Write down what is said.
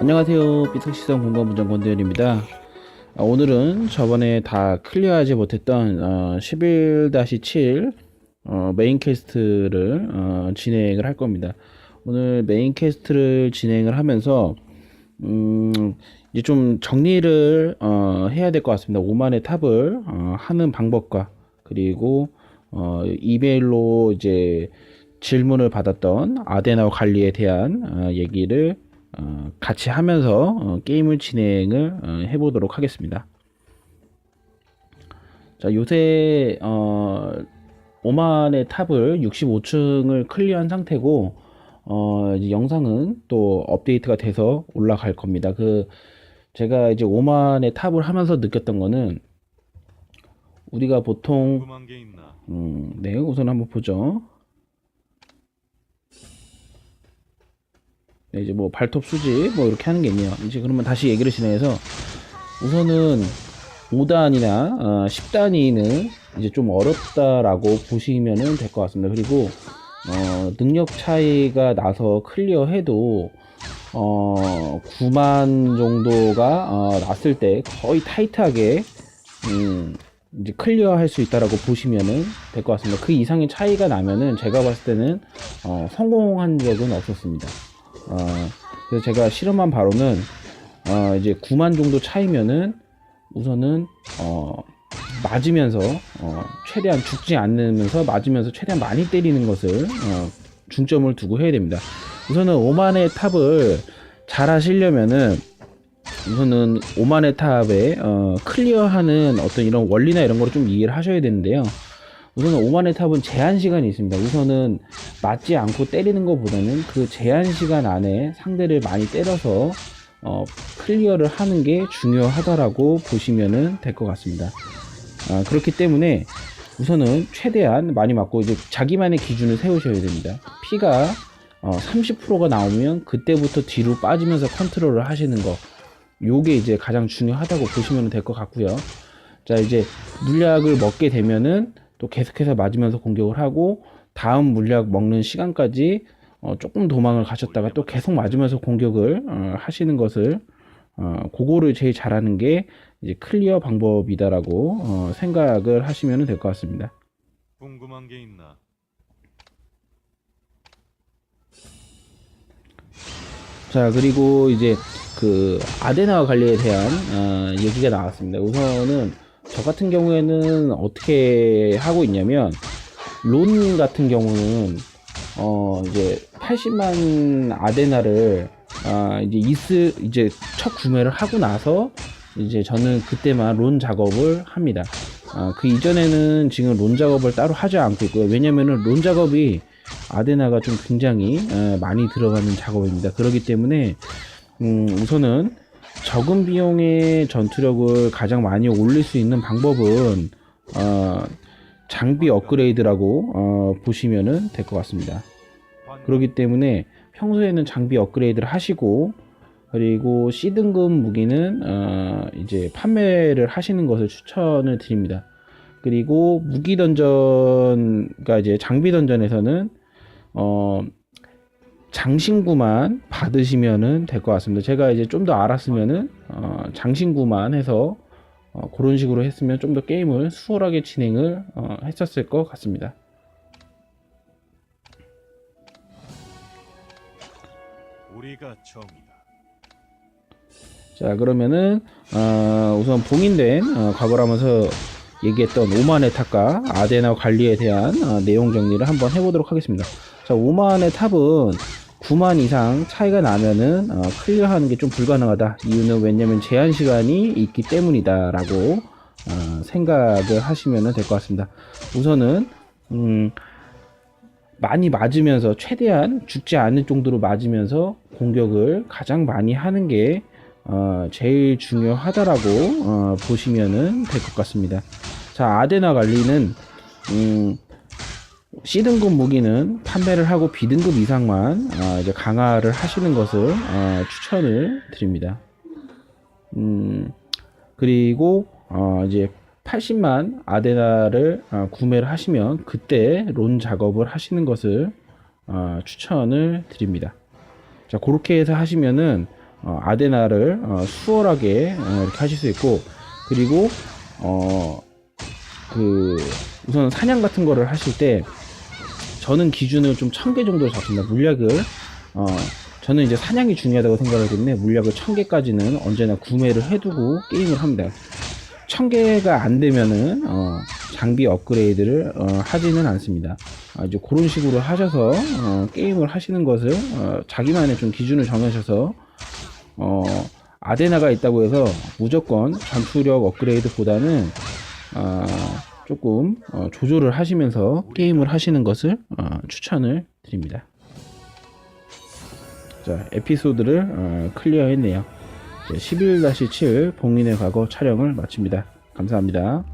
안녕하세요. 삐석시선 공간부장 권대현입니다. 아, 오늘은 저번에 다 클리어하지 못했던 어, 11-7 어, 메인 캐스트를 어, 진행을 할 겁니다. 오늘 메인 캐스트를 진행을 하면서 음, 이제 좀 정리를 어, 해야 될 것 같습니다. 오만의 탑을 어, 하는 방법과 그리고 어, 이메일로 이제 질문을 받았던 아데나우 관리에 대한 어, 얘기를 어, 같이 하면서 어, 게임을 진행을 어, 해보도록 하겠습니다. 자, 요새 어, 오만의 탑을 65층을 클리어한 상태고 어, 이제 영상은 또 업데이트가 돼서 올라갈 겁니다. 그 제가 이제 오만의 탑을 하면서 느꼈던 거는 우리가 보통? 음, 네, 우선 한번 보죠. 이제 뭐 발톱 수집 뭐 이렇게 하는 게 있네요. 이제 그러면 다시 얘기를 진행해서 우선은 5단이나 어, 10단위는 이제 좀 어렵다라고 보시면은 될 것 같습니다. 그리고 어, 능력 차이가 나서 클리어해도 어, 9만 정도가 어, 났을 때 거의 타이트하게 음, 이제 클리어 할 수 있다라고 보시면은 될 것 같습니다. 그 이상의 차이가 나면은 제가 봤을 때는 어, 성공한 적은 없었습니다. 어, 그래서 제가 실험한 바로는 어, 이제 9만 정도 차이면은 우선은 어, 맞으면서 어, 최대한 죽지 않으면서 맞으면서 최대한 많이 때리는 것을 어, 중점을 두고 해야 됩니다. 우선은 5만의 탑을 잘 하시려면은 우선은 오만의 탑에 어, 클리어하는 어떤 이런 원리나 이런 거를 좀 이해를 하셔야 되는데요. 우선은 오만의 탑은 제한 시간이 있습니다. 우선은 맞지 않고 때리는 것보다는 그 제한 시간 안에 상대를 많이 때려서 어, 클리어를 하는 게 중요하다라고 보시면 될 것 같습니다. 아, 그렇기 때문에 우선은 최대한 많이 맞고 이제 자기만의 기준을 세우셔야 됩니다. 피가 어, 30%가 나오면 그때부터 뒤로 빠지면서 컨트롤을 하시는 거. 요게 이제 가장 중요하다고 보시면 될 것 같고요. 자, 이제 물약을 먹게 되면은 또 계속해서 맞으면서 공격을 하고 다음 물약 먹는 시간까지 어, 조금 도망을 가셨다가 또 계속 맞으면서 공격을 어, 하시는 것을 어, 그거를 제일 잘하는 게 이제 클리어 방법이다라고 어, 생각을 하시면 될 것 같습니다. 궁금한 게 있나? 자 그리고 이제 그 아데나 관리에 대한 어, 얘기가 나왔습니다. 우선은 저 같은 경우에는 어떻게 하고 있냐면 론 같은 경우는 어 이제 80만 아데나를 아 이제 이스 이제 첫 구매를 하고 나서 이제 저는 그때만 론 작업을 합니다. 아, 그 이전에는 지금 론 작업을 따로 하지 않고 있고요. 왜냐면은 론 작업이 아데나가 좀 굉장히 에, 많이 들어가는 작업입니다. 그렇기 때문에 음, 우선은 적은 비용의 전투력을 가장 많이 올릴 수 있는 방법은 어, 장비 업그레이드라고 어, 보시면은 될것 같습니다. 그렇기 때문에 평소에는 장비 업그레이드를 하시고 그리고 C 등급 무기는 어, 이제 판매를 하시는 것을 추천을 드립니다. 그리고 무기 던전, 그러니까 이제 장비 던전에서는 어, 장신구만 받으시면은 될 것 같습니다. 제가 이제 좀 더 알았으면은 어, 장신구만 해서 어, 그런 식으로 했으면 좀 더 게임을 수월하게 진행을 어, 했었을 것 같습니다. 우리가 정이다. 자 그러면은 어, 우선 봉인된 어, 과거를 하면서 얘기했던 오만의 탑과 아데나 관리에 대한 어, 내용 정리를 한번 해보도록 하겠습니다. 자 오만의 탑은 9만 이상 차이가 나면은 어, 클리어하는 게 좀 불가능하다. 이유는 왜냐면 제한 시간이 있기 때문이다라고 어, 생각을 하시면 될 것 같습니다. 우선은 음, 많이 맞으면서 최대한 죽지 않을 정도로 맞으면서 공격을 가장 많이 하는 게 어, 제일 중요하다라고 어, 보시면은 될 것 같습니다. 자, 아데나 관리는 음, C등급 무기는 판매를 하고 B등급 이상만 어, 이제 강화를 하시는 것을 어, 추천을 드립니다. 음, 그리고 어, 이제 80만 아데나를 어, 구매를 하시면 그때 론 작업을 하시는 것을 어, 추천을 드립니다. 자, 그렇게 해서 하시면은 어, 아데나를 어, 수월하게 어, 이렇게 하실 수 있고 그리고 어, 그 우선 사냥 같은 거를 하실 때 저는 기준을 좀 1000개 정도로 잡습니다. 물약을 어, 저는 이제 사냥이 중요하다고 생각하기 때문에 물약을 1000개까지는 언제나 구매를 해두고 게임을 합니다. 1000개가 안 되면은 어, 장비 업그레이드를 어, 하지는 않습니다. 아, 이제 그런 식으로 하셔서 어, 게임을 하시는 것을 어, 자기만의 좀 기준을 정하셔서 어, 아데나가 있다고 해서 무조건 전투력 업그레이드보다는 어, 조금 어, 조절을 하시면서 게임을 하시는 것을 어, 추천을 드립니다. 자, 에피소드를 어, 클리어했네요. 11-7 봉인의 과거 촬영을 마칩니다. 감사합니다.